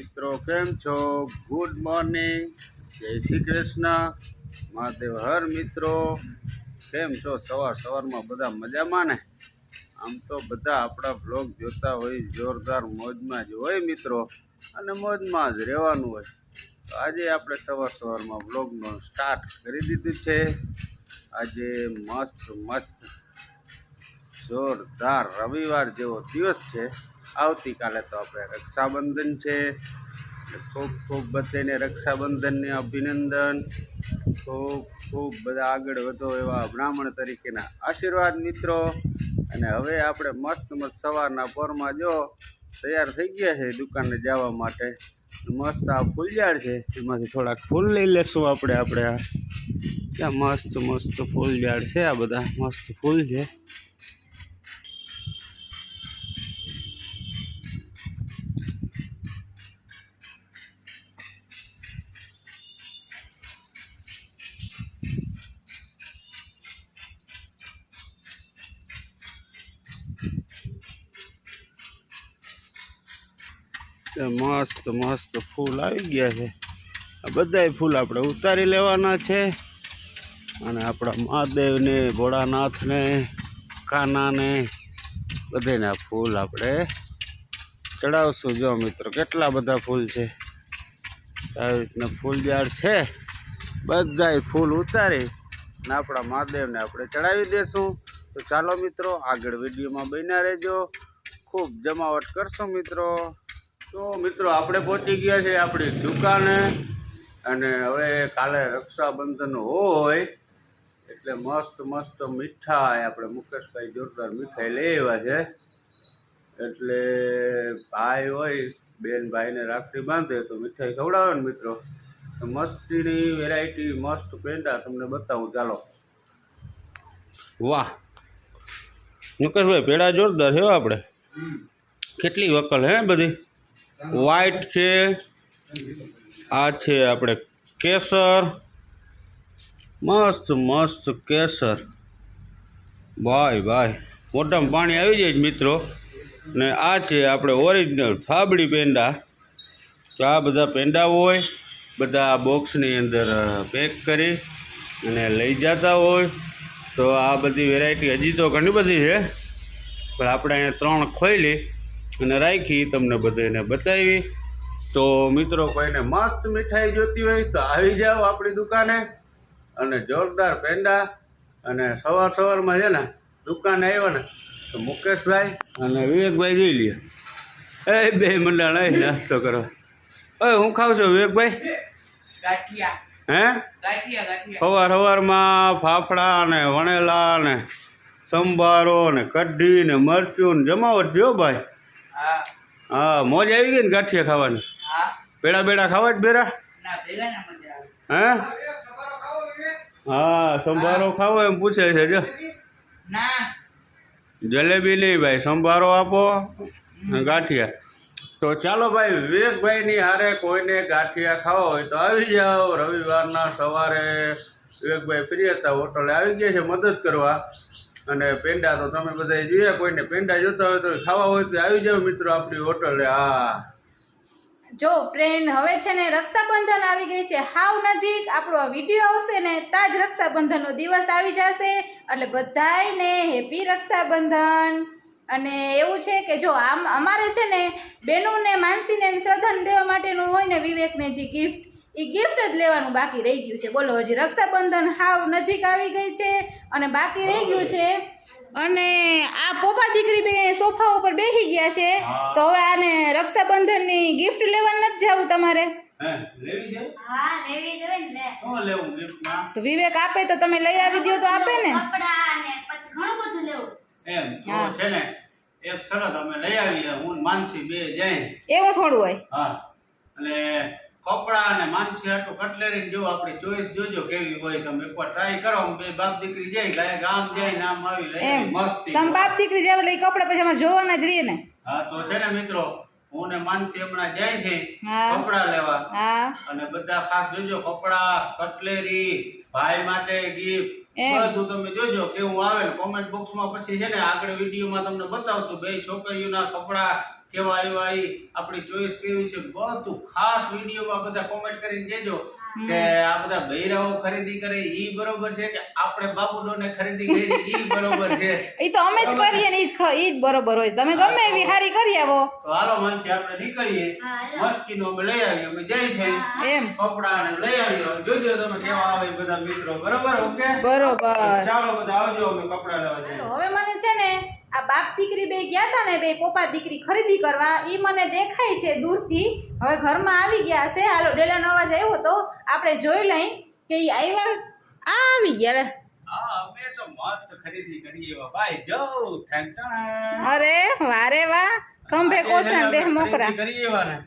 મિત્રો, કેમ છો? ગુડ મોર્નિંગ જય શ્રી કૃષ્ણ. મહાદેવ હર મિત્રો. કેમ છો? સવાર સવારમાં બધા મજામાં ને? આમ તો બધા આપણા બ્લોગ જોતા હોય, જોરદાર મોજમાં જ હોય મિત્રો. અને મોજમાં જ રહેવાનું હોય. તો આજે આપણે સવાર સવારમાં બ્લોગનો સ્ટાર્ટ કરી દીધું છે. આજે મસ્ત મસ્ત જોરદાર રવિવાર જેવો દિવસ છે. આવતીકાલે તો આપણે રક્ષાબંધન છે. ખૂબ ખૂબ બધાને રક્ષાબંધનને અભિનંદન. ખૂબ ખૂબ બધા આગળ વધો એવા બ્રાહ્મણ તરીકેના આશીર્વાદ મિત્રો. અને હવે આપણે મસ્ત મસ્ત સવારના પરમાં જો તૈયાર થઈ ગયા છે દુકાને જવા માટે. મસ્ત આ ફૂલઝાડ છે. એમાંથી થોડાક ફૂલ લઈ લેશું આપણે આપણે આ. મસ્ત મસ્ત ફૂલઝાડ છે આ બધા. મસ્ત ફૂલ છે. મસ્ત મસ્ત ફૂલ આવી ગયા છે. આ બધાય ફૂલ આપણે ઉતારી લેવાના છે. અને આપણા મહાદેવને, ભોળાનાથને, કાનાને બધાના ફૂલ આપણે ચડાવશું. જો મિત્રો, કેટલા બધા ફૂલ છે? આવી રીતના ફૂલ ઝાડ છે. બધાય ફૂલ ઉતારી અને આપણા મહાદેવને આપણે ચડાવી દેશું. તો ચાલો મિત્રો, આગળ વિડીયોમાં બન્યા રહેજો. ખૂબ જમાવટ કરશો મિત્રો. તો મિત્રો આપણે પહોંચી ગયા છે આપણી દુકાને. અને હવે કાલે રક્ષાબંધન હોય એટલે મસ્ત મસ્ત મીઠાઈ આપણે મુકેશભાઈ જોરદાર મીઠાઈ લઈ આવ્યા છે. એટલે ભાઈ હોય બેન ભાઈને રાખડી બાંધે તો મીઠાઈ ખવડાવે ને મિત્રો. મસ્તીની વેરાયટી મસ્ત પેંડા તમને બતાવું. ચાલો. વાહ. મુકેશભાઈ પેડા જોરદાર છે આપણે. કેટલી વકલ હે બધી? વ્હાઈટ છે. આ છે આપણે કેસર. મસ્ત મસ્ત કેસર. ભાઈ ભાઈ મોટામાં પાણી આવી જાય મિત્રો. ને આ છે આપણે ઓરિજિનલ થાબડી પેંડા. તો આ બધા પેંડા હોય, બધા બોક્સની અંદર પેક કરી અને લઈ જતા હોય. તો આ બધી વેરાયટી હજી તો ઘણી બધી છે. પણ આપણે અહીંયા ત્રણ ખોલી અને રાખી તમને બધાને બતાવી. તો મિત્રો કોઈને મસ્ત મીઠાઈ જોતી હોય તો આવી જાઓ આપણી દુકાને. અને જોરદાર પેંડા. અને સવાર સવારમાં છે ને દુકાને આવ્યો ને તો મુકેશભાઈ અને વિવેકભાઈ જોઈ લે એ બે મંડાણ આવી નાસ્તો કરો. હવે હું ખાઉં છું વિવેકભાઈ? હે? સવાર સવારમાં ફાફડા ને વણેલા ને સંભારો ને કઢી ને મરચું ને જમાવટ જો ભાઈ. હા. મોજ આવી ગઈ ને ગાંઠિયા ખાવાની. પેડા બેડા ખાવા જ બેરા? હે? હા સંભારો ખાવો એમ પૂછે છે જો. જલેબી નહીં ભાઈ સંભારો આપો ગાંઠિયા. તો ચાલો ભાઈ વિવેકભાઈની હારે કોઈને ગાંઠિયા ખાવા હોય તો આવી જાઓ. રવિવારના સવારે વિવેકભાઈ ફ્રી હતા હોટલે આવી ગયા છે મદદ કરવા. અને પેંડા તો તમે બધા જોયા કોઈને પેંડા જોતા હોય તો ખાવા હોય તો આવી જાઓ મિત્રો આપણી હોટલે. હા. જો ફ્રેન્ડ હવે છે ને રક્ષાબંધન આવી ગઈ છે. હાવ નજીક આપણો આ વીડિયો આવશે ને ત્યાં જ રક્ષાબંધનનો દિવસ આવી જશે. એટલે બધાયને હેપી રક્ષાબંધન. અને એવું છે કે જો આમ અમારે છે ને બેનુને, માનસીને શ્રદ્ધાને દેવા માટેનું હોય ને વિવેકને જે ગિફ્ટ એ ગિફ્ટ જ લેવાનું બાકી રહી ગયું છે. બોલો હજી રક્ષાબંધન હાવ નજીક આવી ગઈ છે અને બાકી રહી ગયું છે. અને આ પોપા દીકરી બે સોફા ઉપર બેસી ગયા છે. તો હવે આને રક્ષાબંધનની ગિફ્ટ લેવા નથી જવું તમારે? હે લેવી છે? હા લેવી જોઈએ ને. શું લેવું ગિફ્ટમાં તો વિવેક આપે તો તમે લઈ આવી દો તો આપે ને. કપડા ને પછી ઘણું બધું લેવું. એમ છે ને એક શરત અમે લઈ આવીએ હું માનસી બે જાય. એવું થોડું હોય. હા અને કપડા અને માનસી હાટું કટલેરી જો આપણી ચોઈસ જોજો કેવી હોય તમે એકવાર ટ્રાય કરો. બે બાપ દીકરી જાય ગાય ગામ જાય નામ આવી લઈ મસ્તી તમે બાપ દીકરી જાવ એટલે કપડા પછી અમારે જોવાના જ રહીએ ને. હા તો છે ને મિત્રો હું ને માનસી હમણાં જાય છે કપડા લેવા. અને બધા ખાસ જોજો કપડા કટલેરી ભાઈ માટે ગિફ્ટ બધું તમે જોજો કેવું આવે ને કોમેન્ટ બોક્સમાં પછી છે ને આગળ વિડીયોમાં તમને બતાવશું. બે છોકરીઓના કપડા કેવા આવ્યા ઈ આપણી ચોઈસ કેવી છે? બધું ખાસ વિડીયોમાં બધા કોમેન્ટ કરીને કહેજો કે આ બધા બૈરાઓ ખરીદી કરે એ બરોબર છે કે આપણે બાબુડોને ખરીદી કરી એ બરોબર છે? એ તો અમે જ કરીએ ને એ જ ખ- ઈ જ બરોબર હોય. તમે ગમે એવી હારી કરી આવો. તો હાલો માનસી આપણે નીકળીએ. મસ્તી નો મસ્તીનો અમે લઈ આવીએ. અમે જઈ છે એમ. કપડા ને લઈ આવીએ. જોજો તમે કેવા આવે બધા મિત્રો. બરોબર ઓકે? બરોબર. ચાલો બધા આવજો અમે કપડા લેવા જઈએ. હવે મને છે ને આ બાપ દીકરી બે ગયા હતા ને બે પોપા દીકરી ખરીદી કરવા એ મને દેખાય છે દૂરથી. હવે ઘરમાં આવી ગયા છે હાલો ડેલાનો અવાજ આવ્યો તો આપણે જોઈ લઈ કે ઈ આવ્યા આ આવી ગયા. અરે વારે વાહ. ખંભે કોસન દેહ મોકરા.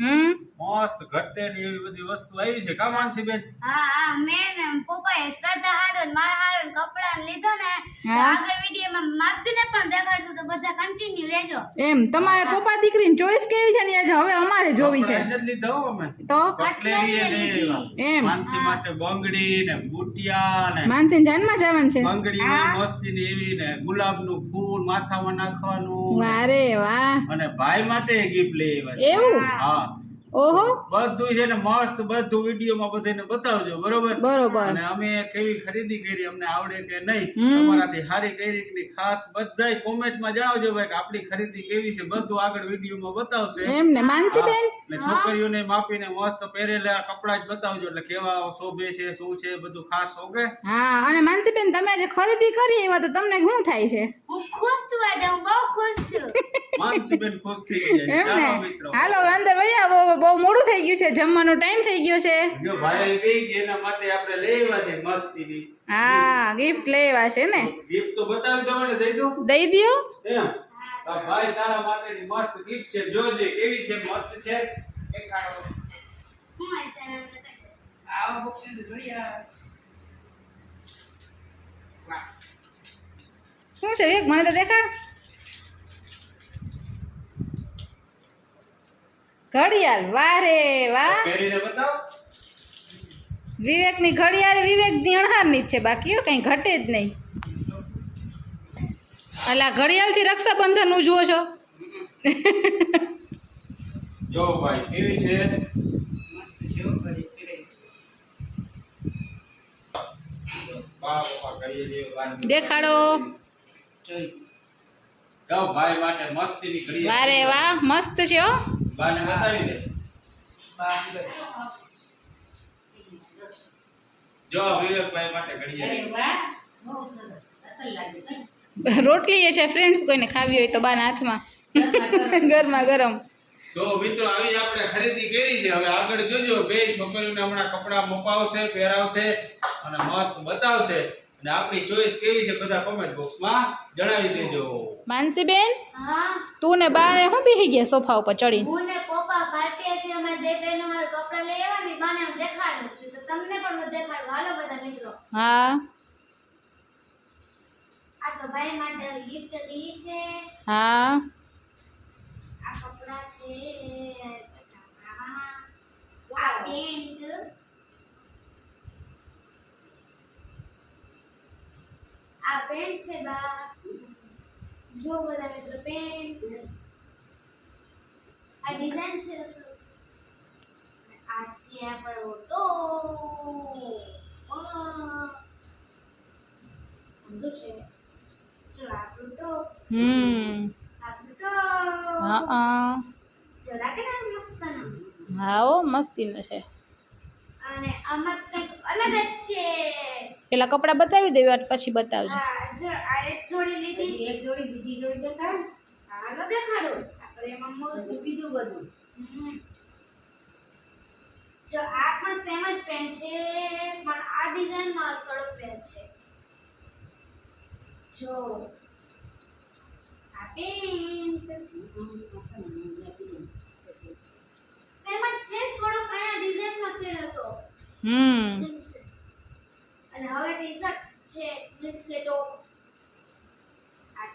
હમ. મસ્ત ઘટે ને એવી બધી વસ્તુ આવી છે. કા માનસી બેન હા હા મેં ને પપ્પાએ શ્રદ્ધા હારો ને મારા હારો ને કપડા ને લીધો ને. આગળ વિડીયોમાં માપીને પણ દેખાડશું તો બધા કન્ટિન્યુ રહેજો. એમ તમારે પોપા દીકરીની ચોઈસ કેવી છે ને આજે હવે અમારે જોવી છે. કપડાં જ અમે. તો? કટલેરી એ એમ. માનસી માટે બંગડી ને બુટિયા ને માનસીન જાનમાં જવાનું છે. બંગડીમાં મસ્તી ને એવી ને ગુલાબનું ફૂલ માથામાં નાખવાનું. વારે વાહ. અને ભાઈ માટે ગિફ્ટ લઈ આવ્યા એવું? હા. ઓહો. બધું છે ને મસ્ત બધું વિડીયોમાં બધાને બતાવજો બરોબર? બરોબર. અને અમે કેવી ખરીદી કરી અમને આવડે કે નહીં તમારાથી સારી કરી કે ખાસ બધાય કોમેન્ટમાં જણાવજો ભાઈ કે આપણી ખરીદી કેવી છે બધું આગળ વિડીયોમાં બતાવશે. એમ ને માનસી બેન? ને છોકરીઓને માપીને મસ્ત પહેરેલા કપડા જ બતાવજો એટલે કેવા શોભે છે શું છે બધું ખાસ ઓકે હા અને માનસી બેન તમે જે ખરીદી કરી એવા તો તમને શું થાય છે? હું ખુશ છું આજે હું બહુ ખુશ છું. માનસીબેન ખુશ થઈ ગયા એમ ને. હાલો અંદર વહી આવો બહુ મોડું થઈ ગયું છે જમવાનો ટાઈમ થઈ ગયો છે. જો ભાઈ ગઈ એના માટે આપણે લઈ છે મસ્તીની. હા ગિફ્ટ લેવા છે ને. ગિફ્ટ તો બતાવી દો ને દઈ દઉં. દઈ દ્યો. એમ ભાઈ તારા માટેની મસ્ત ગિફ્ટ છે. જોજે કેવી છે મસ્ત છે. દેખાડો આ બોક્સ શું છે એક મને તો દેખાડ. ઘડિયાળ. વાહ. રે વાહ પહેરીને બતાવ. વિવેકની ઘડિયાળ વિવેકની અણહારની જ છે બાકી કઈ ઘટે જ નહીં. અલા ઘડિયાળથી રક્ષાબંધન ઉજવો છો? જો ભાઈ કેવી. દેખાડો. જોઈ. જાઓ ભાઈ માટે મસ્તીની ઘડી વારે વાહ મસ્ત છે હો. બાને બતાવી દે. જો વિવેકભાઈ માટે ઘડી રોટલી એ છે ફ્રેન્ડ્સ કોઈને ખાવી હોય તો બાના હાથમાં. ગરમા ગરમ. તો મિત્રો આવી આપણે ખરીદી કરી છે. હવે આગળ જોજો બે છોકરીઓને હમણાં કપડાં મપાવશે પહેરાવશે અને મસ્ત બતાવશે. અને આપણી ચોઈસ કેવી છે બધા કોમેન્ટ બોક્સમાં જણાવી દેજો. માનસીબેન હા. તું ને બાને હું બેહી ગયા સોફા ઉપર ચડીને હું ને પપ્પા પાર્ટીએથી અમે બે બહેનો મારા કપડાં લઈ આવ્યા ને બાને હું દેખાડું છું. તો તમને પણ હું દેખાડું. હાલો બધા મિત્રો. હા. આ તો ભાઈ માટે ગિફ્ટ દી છે. હા. આ કપડાં છે આ પેન્ટ આ પેન્ટ છે બા. જો બધા મિત્રો પેન્ટ. આ ડિઝાઇન છે રસુ આ છે આપણો ઓટો સમજો છે. જો આપણું ટોપ હમ. આપણું ટોપ હા હા જો લાગે ને મસ્ત હા ઓ મસ્તી છે. અને આમાં કંઈક અલગ જ છે. પેલા કપડાં બતાવી દેવા પછી બતાવજો. જો આ એક જોડી લીધી. એક જોડી બીજી જોડી દેખાડ હાલો દેખાડો. આપણે એમાં મોર બીજું બધું. જો આ પણ સેમ જ પેન્ટ છે પણ આ ડિઝાઇનમાં થોડોક ફેર છે. જો. આ પેન્ટ સેમ જ છે થોડોક અહીંયા ડિઝાઇનમાં ફેર હતો. હમ. અને હવે ટી છે મીન્સ કે ટોપ આ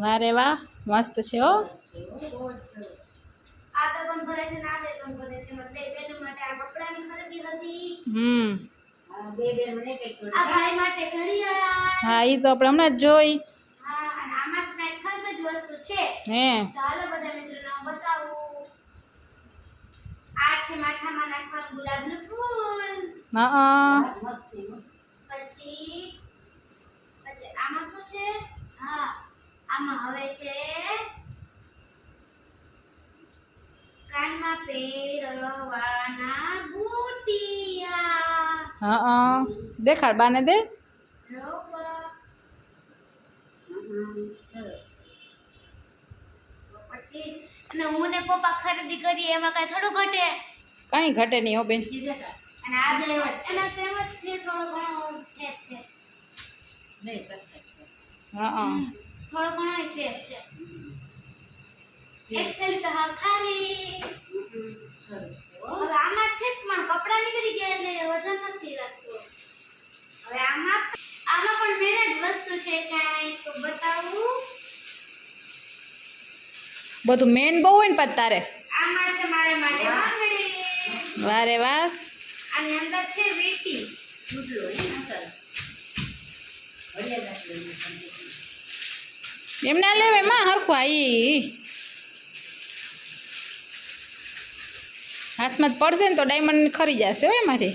વારે વાહ મસ્ત છે હો. હમ. હા એ તો આપણે હમણાં જોઈ. જ વસ્તુ છે. હે. ચાલો બધા મિત્રોને બતાવું. આ છે માથામાં નાખવાનું ગુલાબનું ફૂલ. હા પછી પછી આમાં શું છે? હા આમાં હવે છે કાનમાં પહેરવાના બુટિયા. હા દેખાડ બાને દે. સરસ. પછી અને હું ને પપ્પા ખરીદી કરીએ એમાં કઈ થોડું ઘટે. કાંઈ ઘટે નહીં હો બેન. અને આ બે એના સેમ જ છે થોડો ઘણો ફેર છે. હા થોડો ઘણો ફેર છે. એક્સેલ તો હા ખાલી. હવે આમાં છે પણ કપડા નીકળી ગયા એટલે વજન નથી રાખતું હવે આમાં આમાં પણ મેરેજ વસ્તુ છે કાંઈ. તો બતાવું. બધું મેન બહુ હોય ને પછી તારે. વારે છે. એમ ના લેવે એમાં હરખું આઈ હાથમાં પડશે ને તો ડાયમંડ ખરી જશે હો એમાંથી.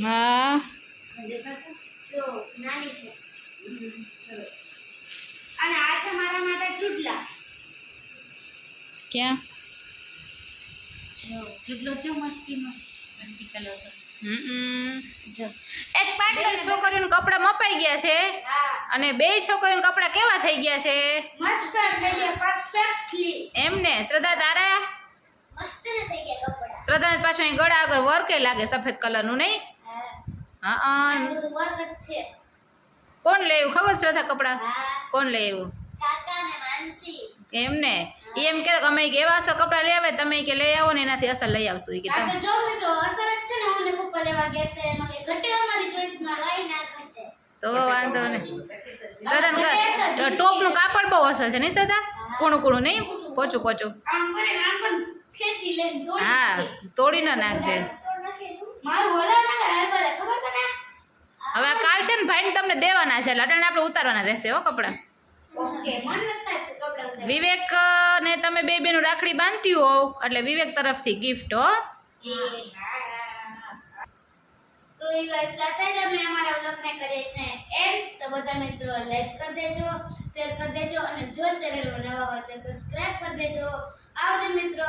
હા? જો નાની છે. અને આ છે મારા માટે ચૂડલા. ક્યાં? જો, ચૂંટલો જો મસ્તીમાં ઘંટી કલર છે. હમ. જો. એક પાટલો છોકરીઓને કપડાં મપાઈ ગયા છે અને બે છોકરીઓને કપડાં કેવા થઈ ગયા છે? એમને? શ્રદ્ધા તારા? શ્રદ્ધા પાછું અહીં ગળા આગળ વર્કે લાગે સફેદ કલરનું નહીં? હા. વર્ક છે. કોણ લે એવું ખબર શ્રદ્ધા કપડાં? કોણ લે એવું એમ ને એમ કે અમે એવા અસર કપડાં લઈ આવે તમે કે લઈ આવો ને એનાથી અસર લઈ આવશું. કે તમે. તો જો મિત્રો અસર જ છે ને હું ને પપ્પા લેવા ગયા હતા એમાં કઈ ઘટે અમારી ચોઈસમાં કઈ ના ઘટે. તો વાંધો નહીં. શ્રદ્ધા. શ્રદ્ધા ટોપનું કાપડ બહુ અસર છે નહીં શ્રદ્ધા? કૂણું કૂણું નહીં? પોચું પોચું. હા. તોડી ના નાખજે. મારું હલાવ ના કરે ખબર હવે આ કાલ છે ને ભાઈને તમને દેવાના છે એટલે અટાણે આપણે ઉતારવાના રહેશે હો કપડાં. વિવેક ને તમે બે બેનું રાખડી બાંધતી હો એટલે વિવેક તરફથી ગિફ્ટ હો. તો એ વાત સાથે જ અમે અમારા વ્લોગને કરીએ છીએ. એન્ડ તો બધા મિત્રો લાઈક કરી દેજો શેર કરી દેજો અને જો ચેનલમાં નવા હોય તો સબસ્ક્રાઇબ કરી દેજો. આવજો મિત્રો